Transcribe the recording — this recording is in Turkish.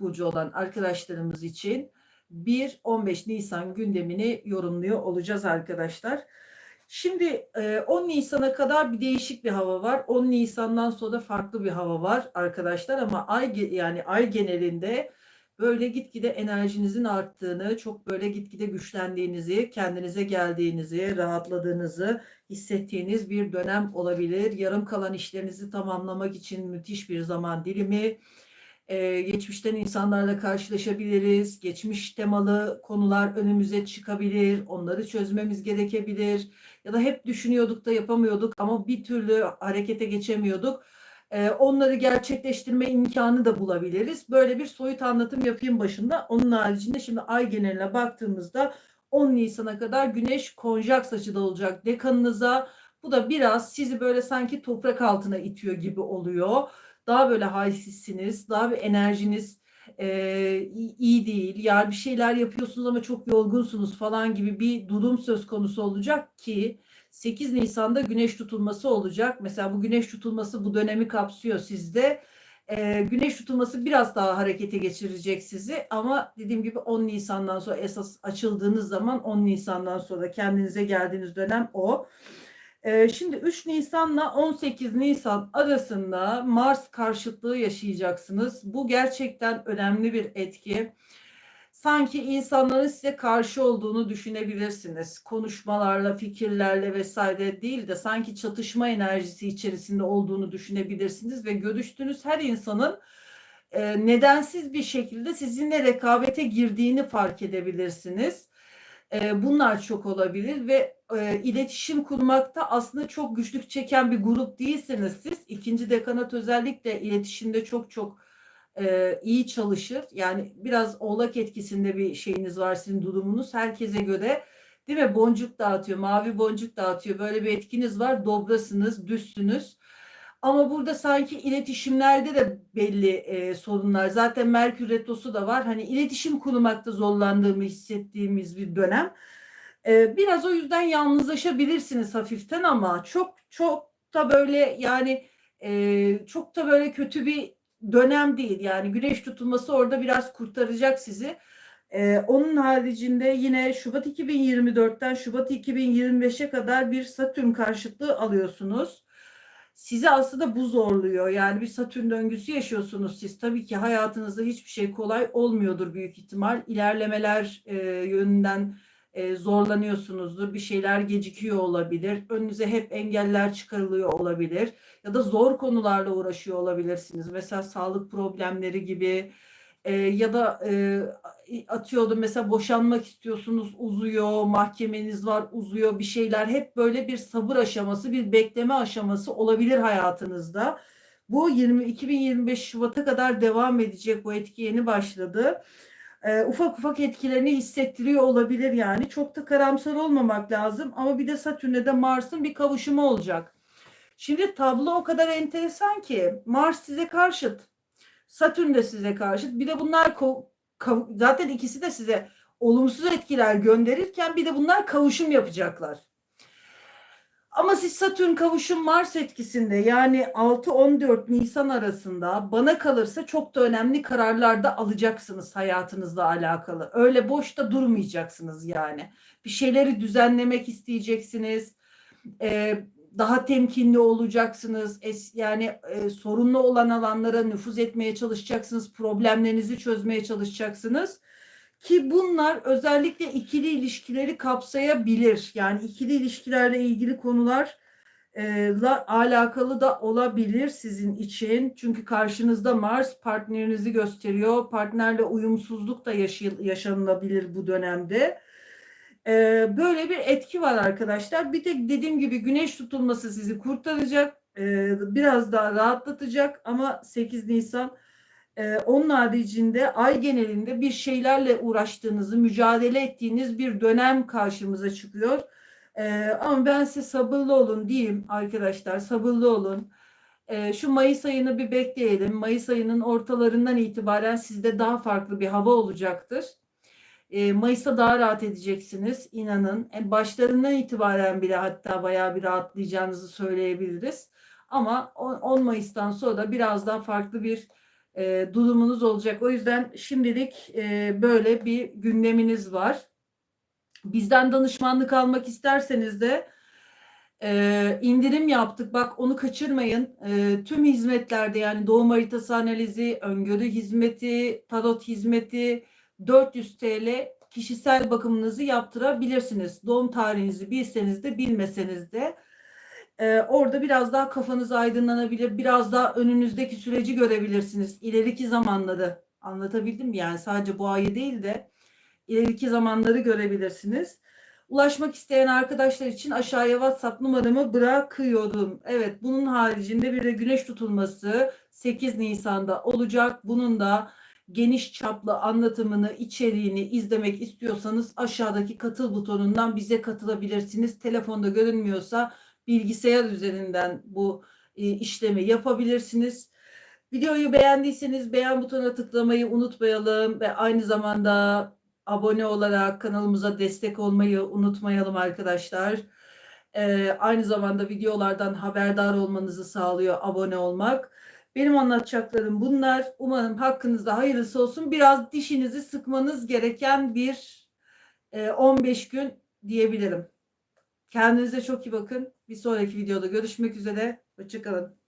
Burcu olan arkadaşlarımız için 1-15 Nisan gündemini yorumluyor olacağız arkadaşlar. Şimdi e, 10 Nisan'a kadar bir değişik bir hava var. 10 Nisan'dan sonra farklı bir hava var arkadaşlar ama ay yani ay genelinde böyle gitgide enerjinizin arttığını, çok böyle gitgide güçlendiğinizi, kendinize geldiğinizi, rahatladığınızı hissettiğiniz bir dönem olabilir. Yarım kalan işlerinizi tamamlamak için müthiş bir zaman dilimi. Ee, geçmişten insanlarla karşılaşabiliriz. Geçmiş temalı konular önümüze çıkabilir. Onları çözmemiz gerekebilir. Ya da hep düşünüyorduk da yapamıyorduk ama bir türlü harekete geçemiyorduk. Ee, onları gerçekleştirme imkanı da bulabiliriz. Böyle bir soyut anlatım yapayım başında. Onun haricinde şimdi ay geneline baktığımızda 10 Nisan'a kadar güneş konjaks açıda olacak dekanınıza. Bu da biraz sizi böyle sanki toprak altına itiyor gibi oluyor. Daha böyle halsizsiniz, daha bir enerjiniz e, iyi değil. Yani bir şeyler yapıyorsunuz ama çok yorgunsunuz falan gibi bir durum söz konusu olacak ki 8 Nisan'da güneş tutulması olacak. Mesela bu güneş tutulması bu dönemi kapsıyor sizde. Ee, güneş tutulması biraz daha harekete geçirecek sizi ama dediğim gibi 10 Nisan'dan sonra esas açıldığınız zaman 10 Nisan'dan sonra kendinize geldiğiniz dönem o. Ee, şimdi 3 Nisan'la 18 Nisan arasında Mars karşıtlığı yaşayacaksınız. Bu gerçekten önemli bir etki sanki insanların size karşı olduğunu düşünebilirsiniz. Konuşmalarla, fikirlerle vesaire değil de sanki çatışma enerjisi içerisinde olduğunu düşünebilirsiniz ve görüştüğünüz her insanın e, nedensiz bir şekilde sizinle rekabete girdiğini fark edebilirsiniz. Bunlar çok olabilir ve iletişim kurmakta aslında çok güçlük çeken bir grup değilsiniz siz. İkinci dekanat özellikle iletişimde çok çok iyi çalışır. Yani biraz oğlak etkisinde bir şeyiniz var sizin durumunuz. Herkese göre değil mi boncuk dağıtıyor, mavi boncuk dağıtıyor. Böyle bir etkiniz var. Dobrasınız, düzsünüz. Ama burada sanki iletişimlerde de belli e, sorunlar. Zaten Merkür Retrosu da var. Hani iletişim kurmakta zorlandığımı hissettiğimiz bir dönem. E, biraz o yüzden yalnızlaşabilirsiniz hafiften ama çok çok da böyle yani e, çok da böyle kötü bir dönem değil. Yani güneş tutulması orada biraz kurtaracak sizi. Ee, onun haricinde yine Şubat 2024'ten Şubat 2025'e kadar bir Satürn karşıtlığı alıyorsunuz. Sizi aslında bu zorluyor. Yani bir Satürn döngüsü yaşıyorsunuz siz. Tabii ki hayatınızda hiçbir şey kolay olmuyordur büyük ihtimal. İlerlemeler e, yönünden e, zorlanıyorsunuzdur. Bir şeyler gecikiyor olabilir. Önünüze hep engeller çıkarılıyor olabilir. Ya da zor konularla uğraşıyor olabilirsiniz. Mesela sağlık problemleri gibi e, ya da e, atıyordum mesela boşanmak istiyorsunuz uzuyor, mahkemeniz var uzuyor bir şeyler. Hep böyle bir sabır aşaması, bir bekleme aşaması olabilir hayatınızda. Bu 20 2025 Şubat'a kadar devam edecek bu etki yeni başladı e, ufak ufak etkilerini hissettiriyor olabilir yani. Çok da karamsar olmamak lazım ama bir de Satürn'e de Mars'ın bir kavuşumu olacak. Şimdi tablo o kadar enteresan ki Mars size karşıt. Satürn de size karşıt. Bir de bunlar zaten ikisi de size olumsuz etkiler gönderirken bir de bunlar kavuşum yapacaklar. Ama siz Satürn kavuşum Mars etkisinde yani 6-14 Nisan arasında bana kalırsa çok da önemli kararlar da alacaksınız hayatınızla alakalı. Öyle boşta durmayacaksınız yani. Bir şeyleri düzenlemek isteyeceksiniz. Ee, daha temkinli olacaksınız. Es, yani e, sorunlu olan alanlara nüfuz etmeye çalışacaksınız. Problemlerinizi çözmeye çalışacaksınız ki bunlar özellikle ikili ilişkileri kapsayabilir. Yani ikili ilişkilerle ilgili konular e, alakalı da olabilir sizin için. Çünkü karşınızda Mars partnerinizi gösteriyor. Partnerle uyumsuzluk da yaşay- yaşanılabilir bu dönemde. E, böyle bir etki var arkadaşlar. Bir tek dediğim gibi güneş tutulması sizi kurtaracak. E, biraz daha rahatlatacak ama 8 Nisan ee, onun haricinde ay genelinde bir şeylerle uğraştığınızı, mücadele ettiğiniz bir dönem karşımıza çıkıyor. Ama ben size sabırlı olun diyeyim arkadaşlar, sabırlı olun. Şu Mayıs ayını bir bekleyelim. Mayıs ayının ortalarından itibaren sizde daha farklı bir hava olacaktır. Ee, Mayıs'ta daha rahat edeceksiniz, inanın. En başlarından itibaren bile hatta bayağı bir rahatlayacağınızı söyleyebiliriz. Ama 10 Mayıs'tan sonra da biraz daha farklı bir e, durumunuz olacak. O yüzden şimdilik e, böyle bir gündeminiz var. Bizden danışmanlık almak isterseniz de e, indirim yaptık. Bak onu kaçırmayın. E, tüm hizmetlerde yani doğum haritası analizi, öngörü hizmeti, tarot hizmeti 400 TL kişisel bakımınızı yaptırabilirsiniz. Doğum tarihinizi bilseniz de bilmeseniz de e, orada biraz daha kafanız aydınlanabilir. Biraz daha önünüzdeki süreci görebilirsiniz. İleriki zamanları anlatabildim mi? Yani sadece bu ayı değil de ileriki zamanları görebilirsiniz. Ulaşmak isteyen arkadaşlar için aşağıya WhatsApp numaramı bırakıyorum. Evet bunun haricinde bir de güneş tutulması 8 Nisan'da olacak. Bunun da geniş çaplı anlatımını, içeriğini izlemek istiyorsanız aşağıdaki katıl butonundan bize katılabilirsiniz. Telefonda görünmüyorsa bilgisayar üzerinden bu e, işlemi yapabilirsiniz. Videoyu beğendiyseniz beğen butonuna tıklamayı unutmayalım ve aynı zamanda abone olarak kanalımıza destek olmayı unutmayalım arkadaşlar. Ee, aynı zamanda videolardan haberdar olmanızı sağlıyor abone olmak. Benim anlatacaklarım bunlar. Umarım hakkınızda hayırlısı olsun. Biraz dişinizi sıkmanız gereken bir e, 15 gün diyebilirim. Kendinize çok iyi bakın. Bir sonraki videoda görüşmek üzere. Hoşçakalın.